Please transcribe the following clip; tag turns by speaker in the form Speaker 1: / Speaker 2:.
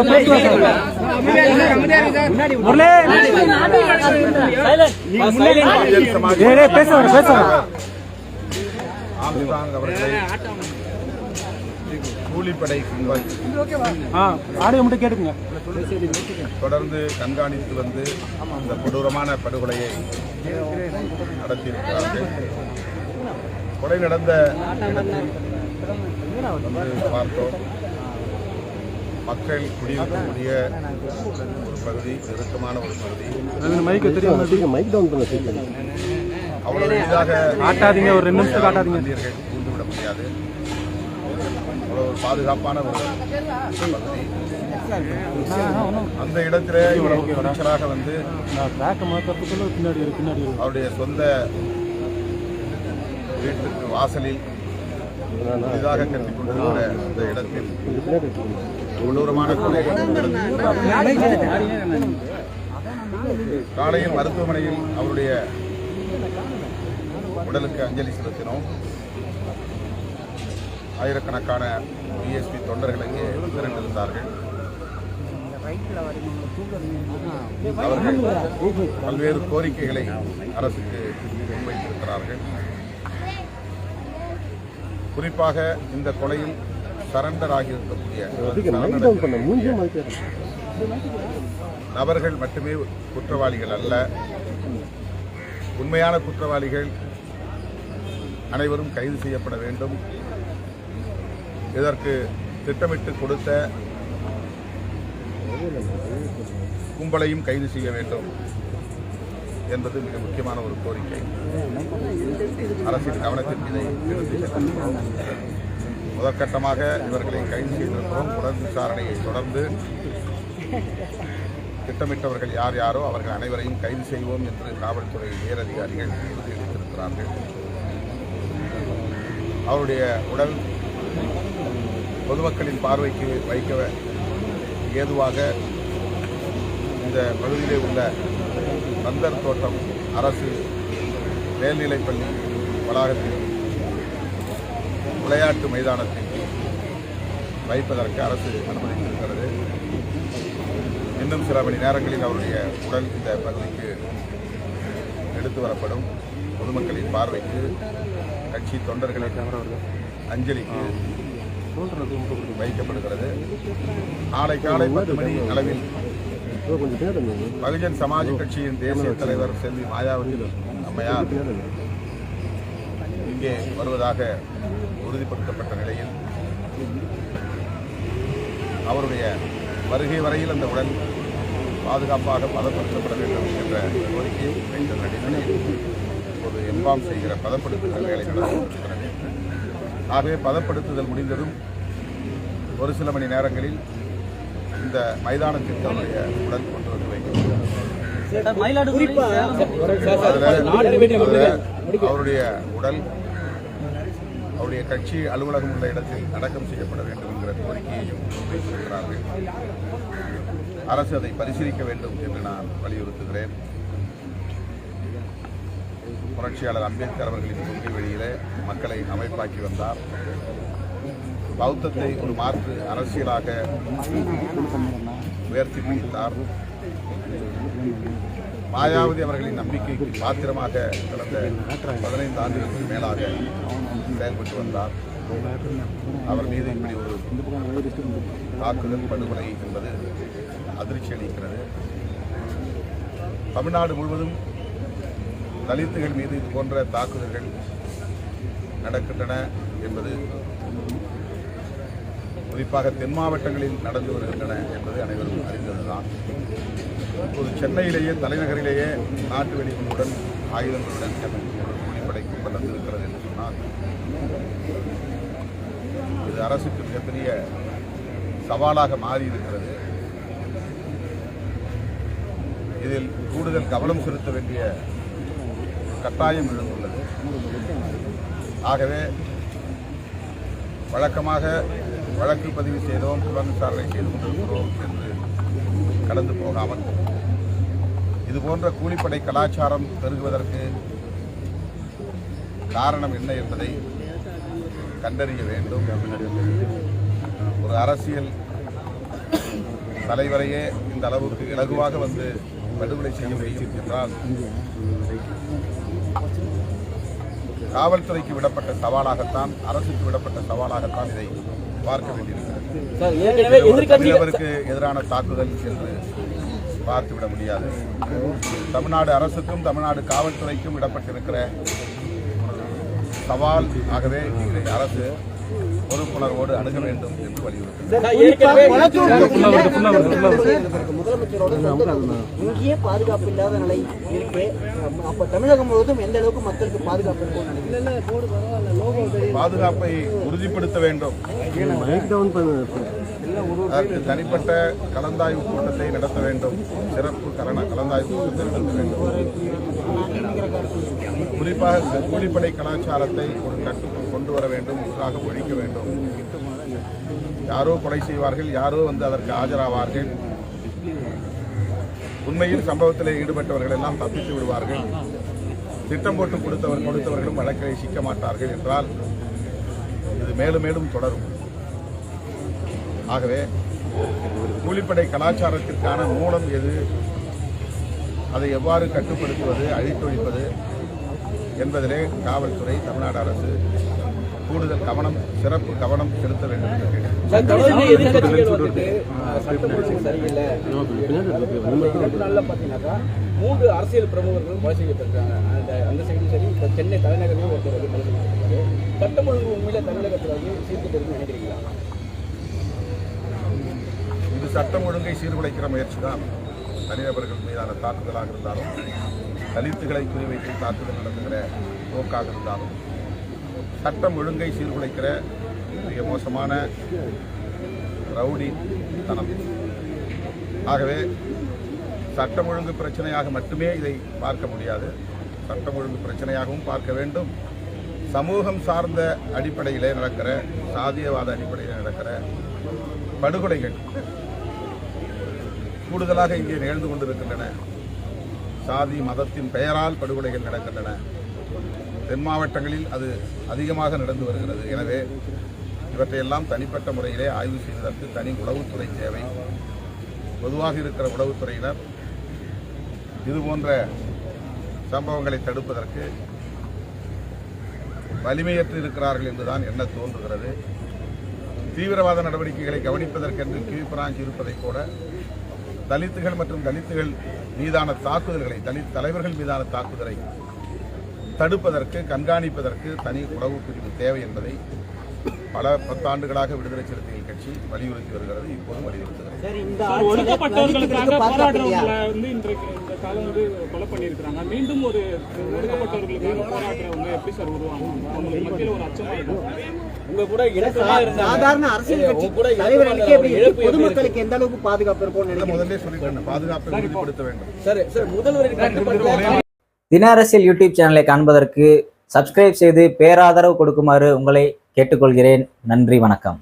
Speaker 1: பேசுவாங்க சமாஜ் ஆம்ஸ்ட்ராங் அவர்களை கூலிப்படை கும்பல்
Speaker 2: ஆடியோ மட்டும் கேட்டுக்குங்க
Speaker 1: தொடர்ந்து கண்காணித்து வந்து இந்த கொடூரமான படுகொலையை நடத்தியிருக்கிறார்கள் கொலை நடந்த இடத்தில் பார்த்தோம் மக்கள் குடியிருக்கக்கூடிய ஒரு பகுதி நெருக்கமான ஒரு பகுதி.
Speaker 2: மைக்கு தெரியும்
Speaker 3: மைக் டவுன் பண்ண
Speaker 1: அவ்வளவு எளிதாக
Speaker 2: ஆட்டாதீங்க, ஒரு ரெண்டு ஆட்டாதீங்க.
Speaker 1: இந்தியர்கள் புரிந்து விட முடியாது. அவ்வளவு ஒரு பாதுகாப்பான ஒரு பகுதி. அந்த இடத்திலே இவ்வளவு துணிச்சலாக வந்து
Speaker 2: பின்னாடி பின்னாடி.
Speaker 1: அவருடைய சொந்த வீட்டுக்கு வாசலில் இதாக கட்டிக் கொண்டிருக்கிற அந்த இடத்தில் கொடூரமான கொலை காலையில் மருத்துவமனையில் அவருடைய உடலுக்கு அஞ்சலி செலுத்தினோம். ஆயிரக்கணக்கான பிஎஸ்பி தொண்டர்கள் இங்கே திரண்டிருந்தார்கள். அவர்கள் பல்வேறு கோரிக்கைகளை அரசுக்கு முன்வைத்திருக்கிறார்கள். குறிப்பாக இந்த கொலையில் சரண்டர் ஆகியிருக்கக்கூடிய நபர்கள் மட்டுமே குற்றவாளிகள் அல்ல. உண்மையான குற்றவாளிகள் அனைவரும் கைது செய்யப்பட வேண்டும். இதற்கு திட்டமிட்டு கொடுத்த கும்பலையும் கைது செய்ய வேண்டும் என்பது மிக முக்கியமான ஒரு கோரிக்கை. அரசின் கவனத்திற்கு இதை முதற்கட்டமாக இவர்களை கைது செய்திருக்கிறோம். உடல் விசாரணையை தொடர்ந்து திட்டமிட்டவர்கள் யார் யாரோ அவர்கள் அனைவரையும் கைது செய்வோம் என்று காவல்துறை உயரதிகாரிகள் உறுதியளித்திருக்கிறார்கள் அவருடைய உடல் பொதுமக்களின் பார்வைக்கு வைக்க ஏதுவாக இந்த பகுதியிலே உள்ள பந்தர் தோட்டம் அரசு மேல்நிலைப்பள்ளி வளாகத்தில் விளையாட்டு மைதானத்தை வைப்பதற்கு அரசு அனுமதித்திருக்கிறது. இன்னும் சில மணி நேரங்களில் அவருடைய உடல் இந்த பகுதிக்கு எடுத்து வரப்படும். பொதுமக்களின் பார்வைக்கு கட்சி தொண்டர்களின் அஞ்சலிக்கு வைக்கப்படுகிறது. நாளை காலை பத்து மணி அளவில்
Speaker 3: கொஞ்சம்
Speaker 1: பகுஜன் சமாஜ் கட்சியின் தேசிய தலைவர் செல்வி மாயாவதி அம்மையார் இங்கே வருவதாக உறுதிப்படுத்தப்பட்ட நிலையில் அவருடைய வருகை வரையில் அந்த உடல் பாதுகாப்பாக பதப்படுத்தப்பட வேண்டும் என்ற கோரிக்கையை வைத்த அடிப்படையில் இப்போது எம்பாம் செய்கிற பதப்படுத்துதல் வேலை நடந்திருக்கிறது ஆகவே பதப்படுத்துதல் முடிந்ததும் ஒரு சில மணி நேரங்களில் இந்த மைதானத்திற்கு அவருடைய உடல் கொண்டு வந்து அதுல அவருடைய உடல் அவருடைய கட்சி அலுவலகம் உள்ள இடத்தில் அடக்கம் செய்யப்பட வேண்டும் என்கிற கோரிக்கையையும் வைத்திருக்கிறார்கள் அரசு அதை பரிசீலிக்க வேண்டும் என்று நான் வலியுறுத்துகிறேன். புரட்சியாளர் அம்பேத்கர் அவர்களின் கொள்கை வெளியிலே மக்களை அமைப்பாக்கி வந்தார். பௌத்தத்தை ஒரு மாற்று அரசியலாக உயர்த்தி பிடித்தார் மாயாவதி அவர்களின் நம்பிக்கைக்கு பாத்திரமாக கடந்த பதினைந்து ஆண்டுகளுக்கு மேலாக செயல்பட்டு வந்தார். அவர் மீது இப்படி ஒரு தாக்குதல் படுகொலை என்பது அதிர்ச்சி அளிக்கிறது. தமிழ்நாடு முழுவதும் தலித்துகள் மீது இது போன்ற தாக்குதல்கள் நடக்கின்றன என்பது குறிப்பாக தென் மாவட்டங்களில் நடந்து வருகின்றன என்பது அனைவரும் அறிந்ததுதான். இப்போது சென்னையிலேயே தலைநகரிலேயே நாட்டு வெடிகுண்டுடன் ஆயுதங்களுடன் கூலிப்படை கும்பல் இருக்கிறது என்று சொன்னால் இது அரசுக்கு மிகப்பெரிய சவாலாக மாறி இருக்கிறது இதில் கூடுதல் கவனம் செலுத்த வேண்டிய கட்டாயம் எழுந்துள்ளது. ஆகவே வழக்கமாக வழக்கு பதிவு செய்தோம் புலன் விசாரணை செய்து கொண்டிருக்கிறோம் என்று கடந்து போகாமல். இது போன்ற கூலிப்படை கலாச்சாரம் பெருகுவதற்கு காரணம் என்ன என்பதை கண்டறிய வேண்டும். ஒரு அரசியல் தலைவரையே இந்த அளவுக்கு இலகுவாக வந்து படுகொலை செய்ய முடியும் என்றால் காவல்துறைக்கு விடப்பட்ட சவாலாகத்தான் அரசுக்கு விடப்பட்ட சவாலாகத்தான் இதை பார்க்க வேண்டியிருக்கிறது தனிநபருக்கு எதிரான தாக்குதல் என்று பார்த்துவிட முடியாது தமிழ்நாடு அரசுக்கும் தமிழ்நாடு காவல்துறைக்கும் விடப்பட்டிருக்கிற சவால் ஆகவே அரசு பொறுப்புணர்வோடு அணுக வேண்டும் என்று வலியுறுத்துகிறது
Speaker 4: முதலமைச்சரோட இங்கேயே பாதுகாப்பு இல்லாத நிலை இருக்கு. அப்ப தமிழகம் முழுவதும் எந்த அளவுக்கு மக்களுக்கு பாதுகாப்பு
Speaker 1: பாதுகாப்பை உறுதிப்படுத்த வேண்டும். அதற்கு தனிப்பட்ட கலந்தாய்வு கூட்டத்தை நடத்த வேண்டும். சிறப்பு கலன கலந்தாய்வு கூட்டத்தை நடத்த வேண்டும். குறிப்பாக கூலிப்படை கலாச்சாரத்தை ஒரு கட்டுக்குள் கொண்டு வர வேண்டும் முற்றாக ஒழிக்க வேண்டும். யாரோ கொலை செய்வார்கள் யாரோ வந்து அதற்கு ஆஜராவார்கள். உண்மையில் சம்பவத்தில் ஈடுபட்டவர்கள் எல்லாம் தப்பித்து விடுவார்கள். திட்டம் போட்டு கொடுத்தவர் கொடுத்தவர்களும் வழக்கை சிக்க மாட்டார்கள் என்றால் இது மேலும் மேலும் தொடரும். ஆகவே கூலிப்படை கலாச்சாரத்திற்கான மூலம் எது? அதை எவ்வாறு கட்டுப்படுத்துவது அழித்தொழிப்பது என்பதிலே காவல்துறை தமிழ்நாடு அரசு கூடுதல் கவனம் சிறப்பு கவனம் செலுத்த வேண்டும் என்று
Speaker 5: பாத்தீங்கன்னாக்கா மூன்று அரசியல் பிரமுகர்களும் கொலை செய்யப்பட்டிருக்காங்க அந்த அந்த சைடும் சரி இப்போ சென்னை தலைநகரிலும் ஒருத்தர் வந்து கொலை செய்யப்பட்டிருக்காரு. சட்டம் ஒழுங்கு உண்மையில தமிழகத்தில் வந்து சீர்திருத்தம் நினைக்கிறீங்களா?
Speaker 1: இது சட்டம் ஒழுங்கை சீர்குலைக்கிற முயற்சி தான் தனிநபர்கள் மீதான தாக்குதலாக இருந்தாலும் தலித்துகளை குறிவைத்து தாக்குதல் நடத்துகிற போக்காக இருந்தாலும் சட்டம் ஒழுங்கை சீர்குலைக்கிற மிக மோசமான ரவுடி தனம். ஆகவே சட்டம் ஒழுங்கு பிரச்சனையாக மட்டுமே இதை பார்க்க முடியாது. சட்டம் ஒழுங்கு பிரச்சனையாகவும் பார்க்க வேண்டும். சமூகம் சார்ந்த அடிப்படையிலே நடக்கிற சாதியவாத அடிப்படையில் நடக்கிற படுகொலைகள் கூடுதலாக இங்கே நிகழ்ந்து கொண்டிருக்கின்றன. சாதி மதத்தின் பெயரால் படுகொலைகள் நடக்கின்றன. தென் மாவட்டங்களில் அது அதிகமாக நடந்து வருகிறது. எனவே இவற்றையெல்லாம் தனிப்பட்ட முறையிலே ஆய்வு செய்வதற்கு தனி உளவுத்துறை தேவை. பொதுவாக இருக்கிற உளவுத்துறையினர் இது போன்ற சம்பவங்களை தடுப்பதற்கு வலிமையற்று இருக்கிறார்கள் என்றுதான் என்ன தோன்றுகிறது. தீவிரவாத நடவடிக்கைகளை கவனிப்பதற்கென்று கியூ பிரான்ச் இருப்பதைப் போல தலித்துகள் மற்றும் தலித்துகள் மீதான தாக்குதல்களை தலித் தலைவர்கள் மீதான தாக்குதலை தடுப்பதற்கு கண்காணிப்பதற்கு தனி உளவு பிரிவு தேவை என்பதை பல பத்தாண்டுகளாக விடுதலை சிறுத்தைகள் கட்சி வலியுறுத்தி வருகிறது இப்போதும் வலியுறுத்துகிறது.
Speaker 6: மீண்டும் ஒரு இருக்கும்
Speaker 5: உங்க கூட
Speaker 4: சாதாரண அரசியல்
Speaker 5: கூட?
Speaker 4: பொதுமக்களுக்கு எந்த அளவுக்கு பாதுகாப்பு நினைக்கிறீங்க
Speaker 1: முதல்ல சொல்லிட்டேன் பாதுகாப்பை உறுதிப்படுத்த வேண்டும்.
Speaker 5: சார் கட்டுப்பாட்டில்
Speaker 7: தின அரசியல் யூடியூப் சேனலை காண்பதற்கு சப்ஸ்கிரைப் செய்து பேராதரவு கொடுக்குமாறு உங்களை கேட்டுக்கொள்கிறேன். நன்றி வணக்கம்.